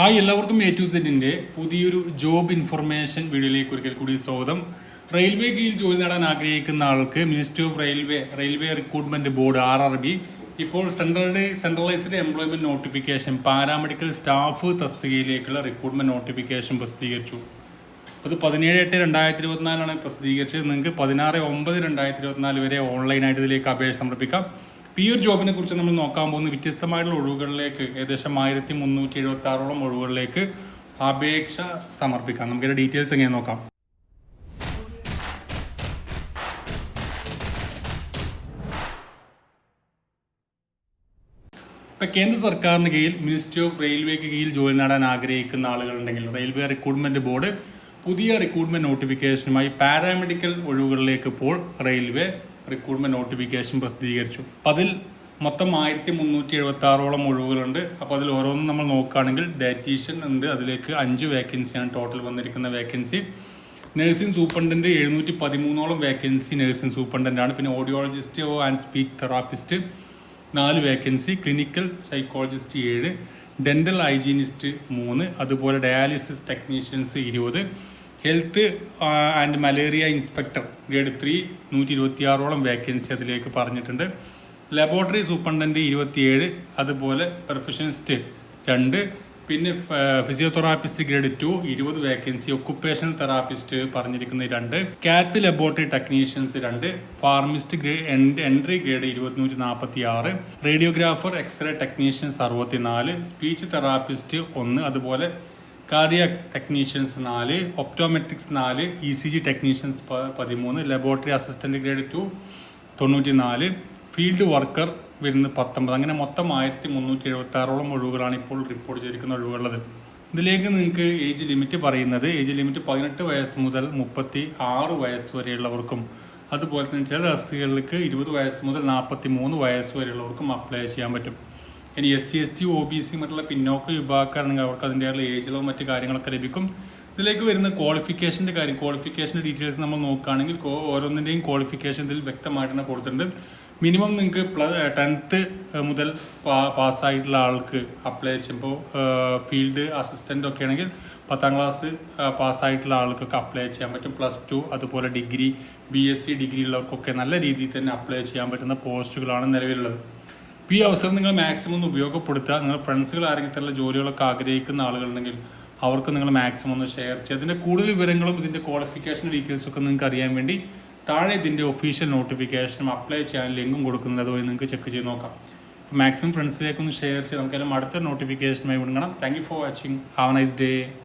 Hi എല്ലാവർക്കും A to സെറ്റിന്റെ പുതിയൊരു ജോബ് ഇൻഫർമേഷൻ വീഡിയോയിലേക്ക് ഒരിക്കൽ കൂടി സ്വാഗതം. റെയിൽവേ കീഴിൽ ജോലി നേടാൻ ആഗ്രഹിക്കുന്ന ആൾക്ക് ministry of railway railway recruitment board R R B ഇപ്പോൾ central centralised employment notification paramedical staff തസ്തികയിലേക്കുള്ള recruitment notification പ്രസിദ്ധീകരിച്ചു. അത് പതിനേഴ് എട്ട് രണ്ടായിരത്തി ഇരുപത്തിനാലാണ് പ്രസിദ്ധീകരിച്ചത്. നിങ്ങൾക്ക് പതിനാറ് ഒമ്പത് രണ്ടായിരത്തി ഇരുപത്തിനാല് വരെ ഓൺലൈനായിട്ട് ഇതിലേക്ക് അപേക്ഷ സമർപ്പിക്കാം. ഈ ഒരു ജോബിനെ കുറിച്ച് നമ്മൾ നോക്കാൻ പോകുന്ന വ്യത്യസ്തമായിട്ടുള്ള ഒഴിവുകളിലേക്ക് ഏകദേശം ആയിരത്തി മുന്നൂറ്റി എഴുപത്തി ആറോളം ഒഴിവുകളിലേക്ക് അപേക്ഷ സമർപ്പിക്കാം. നമുക്കിതിന്റെ ഡീറ്റെയിൽസ് എങ്ങനെ നോക്കാം. ഇപ്പൊ കേന്ദ്ര സർക്കാരിന് കീഴിൽ മിനിസ്ട്രി ഓഫ് റെയിൽവേക്ക് കീഴിൽ ജോലി നേടാൻ ആഗ്രഹിക്കുന്ന ആളുകളുണ്ടെങ്കിൽ റെയിൽവേ റിക്രൂട്ട്മെന്റ് ബോർഡ് പുതിയ റിക്രൂട്ട്മെന്റ് നോട്ടിഫിക്കേഷനുമായി പാരാമെഡിക്കൽ ഒഴിവുകളിലേക്ക് ഇപ്പോൾ റെയിൽവേ റിക്രൂട്ട്മെന്റ് നോട്ടിഫിക്കേഷൻ പ്രസിദ്ധീകരിച്ചു. അതിൽ മൊത്തം ആയിരത്തി മുന്നൂറ്റി എഴുപത്തി ആറോളം ഒഴിവുകളുണ്ട്. അപ്പോൾ അതിൽ ഓരോന്നും നമ്മൾ നോക്കുകയാണെങ്കിൽ ഡയറ്റീഷ്യൻ ഉണ്ട്. അതിലേക്ക് അഞ്ച് വേക്കൻസിയാണ് ടോട്ടൽ വന്നിരിക്കുന്ന വേക്കൻസി നഴ്സിംഗ് സൂപ്രണ്ടന്റ് എഴുന്നൂറ്റി പതിമൂന്നോളം വേക്കൻസി നഴ്സിംഗ് ആണ്. പിന്നെ ഓഡിയോളജിസ്റ്റ് ആൻഡ് സ്പീച്ച് തെറാപ്പിസ്റ്റ് നാല് വേക്കൻസി ക്ലിനിക്കൽ സൈക്കോളജിസ്റ്റ് ഏഴ്. ഡെന്റൽ ഹൈജീനിസ്റ്റ് മൂന്ന്. അതുപോലെ ഡയാലിസിസ് ടെക്നീഷ്യൻസ് ഇരുപത്. Health and malaria inspector grade three നൂറ്റി ഇരുപത്തിയാറോളം വേക്കൻസി അതിലേക്ക് പറഞ്ഞിട്ടുണ്ട്. ലബോറട്ടറി സൂപ്രണ്ടന്റ് ഇരുപത്തിയേഴ് അതുപോലെ പെർഫഷനിസ്റ്റ് രണ്ട് പിന്നെ ഫിസിയോതെറാപ്പിസ്റ്റ് ഗ്രേഡ് ടു ഇരുപത് വേക്കൻസി ഒക്കുപ്പേഷണൽ തെറാപ്പിസ്റ്റ് പറഞ്ഞിരിക്കുന്ന രണ്ട് കാത്ത് ലബോറട്ടറി ടെക്നീഷ്യൻസ് രണ്ട് ഫാർമിസ്റ്റ് ഗ്രേഡ് എൻട്രി ഗ്രേഡ് ഇരുപത്തിനൂറ്റി നാൽപ്പത്തി ആറ് റേഡിയോഗ്രാഫർ എക്സ്റേ ടെക്നീഷ്യൻസ് അറുപത്തിനാല് സ്പീച്ച് തെറാപ്പിസ്റ്റ് ഒന്ന് അതുപോലെ കാർഡിയാക് ടെക്നീഷ്യൻസ് നാല് ഒപ്റ്റോമെട്രിക്സ് നാല് ഇ സി ജി ടെക്നീഷ്യൻസ് പതിമൂന്ന് ലബോറട്ടറി അസിസ്റ്റന്റ് ഗ്രേഡ് ടു തൊണ്ണൂറ്റി നാല് ഫീൽഡ് വർക്കർ വരുന്നത് പത്തൊമ്പത്. അങ്ങനെ മൊത്തം ആയിരത്തി മുന്നൂറ്റി എഴുപത്തി ആറോളം ഒഴിവുകളാണ് ഇപ്പോൾ റിപ്പോർട്ട് ചെയ്തിരിക്കുന്ന ഒഴിവുള്ളത് ഇതിലേക്ക് നിങ്ങൾക്ക് ഏജ് ലിമിറ്റ് പറയുന്നത് ഏജ് ലിമിറ്റ് പതിനെട്ട് വയസ്സ് മുതൽ മുപ്പത്തി ആറ് വയസ്സ് വരെയുള്ളവർക്കും അതുപോലെ തന്നെ ചില തസ്തികകളിലേക്ക് ഇരുപത് വയസ്സ് മുതൽ നാൽപ്പത്തി മൂന്ന് വയസ്സ് വരെയുള്ളവർക്കും അപ്ലൈ ചെയ്യാൻ പറ്റും. ഇനി S C S T O B C മറ്റുള്ള പിന്നോക്ക വിഭാഗക്കാരാണെങ്കിൽ അവർക്ക് അതിന്റെ ഏജിലോ മറ്റു കാര്യങ്ങളൊക്കെ ലഭിക്കും. ഇതിലേക്ക് വരുന്ന ക്വാളിഫിക്കേഷന്റെ കാര്യം ക്വാളിഫിക്കേഷന്റെ ഡീറ്റെയിൽസ് നമ്മൾ നോക്കുകയാണെങ്കിൽ ഓരോന്നിന്റെയും ക്വാളിഫിക്കേഷൻ ഇതിൽ വ്യക്തമായിട്ട് തന്നെ കൊടുത്തിട്ടുണ്ട്. മിനിമം നിങ്ങൾക്ക് പ്ലസ് ടെൻത്ത് മുതൽ പാസ്സായിട്ടുള്ള ആൾക്ക് അപ്ലൈ ചെയ്യുമ്പോൾ ഫീൽഡ് അസിസ്റ്റന്റ് ഒക്കെ ആണെങ്കിൽ പത്താം ക്ലാസ് പാസ്സായിട്ടുള്ള ആൾക്കൊക്കെ അപ്ലൈ ചെയ്യാൻ പറ്റും. പ്ലസ് ടു അതുപോലെ degree B S C degree ഉള്ളവർക്കൊക്കെ നല്ല രീതിയിൽ തന്നെ അപ്ലൈ ചെയ്യാൻ പറ്റുന്ന പോസ്റ്റുകളാണ് നിലവിലുള്ളത്. ഈ അവസരം നിങ്ങൾ മാക്സിമം ഒന്ന് ഉപയോഗപ്പെടുത്തുക. നിങ്ങൾ ഫ്രണ്ട്സുകൾ ആരെങ്കിലും ജോലികളൊക്കെ ആഗ്രഹിക്കുന്ന ആളുകളുണ്ടെങ്കിൽ അവർക്ക് നിങ്ങൾ മാക്സിമം ഒന്ന് ഷെയർ ചെയ്യുക. അതിന്റെ കൂടുതൽ വിവരങ്ങളും ഇതിന്റെ ക്വാളിഫിക്കേഷൻ ഡീറ്റെയിൽസ് ഒക്കെ നിങ്ങൾക്ക് അറിയാൻ വേണ്ടി താഴെ ഇതിന്റെ ഒഫീഷ്യൽ നോട്ടിഫിക്കേഷനും അപ്ലൈ ചെയ്യാൻ ലിങ്കും കൊടുക്കുന്നത് അതുവഴി നിങ്ങൾക്ക് ചെക്ക് ചെയ്ത് നോക്കാം. മാക്സിമം ഫ്രണ്ട്സിലേക്ക് ഒന്ന് ഷെയർ ചെയ്ത് നമുക്കെല്ലാം അടുത്ത നോട്ടിഫിക്കേഷനുമായി വിടണം thank you for watching have nice day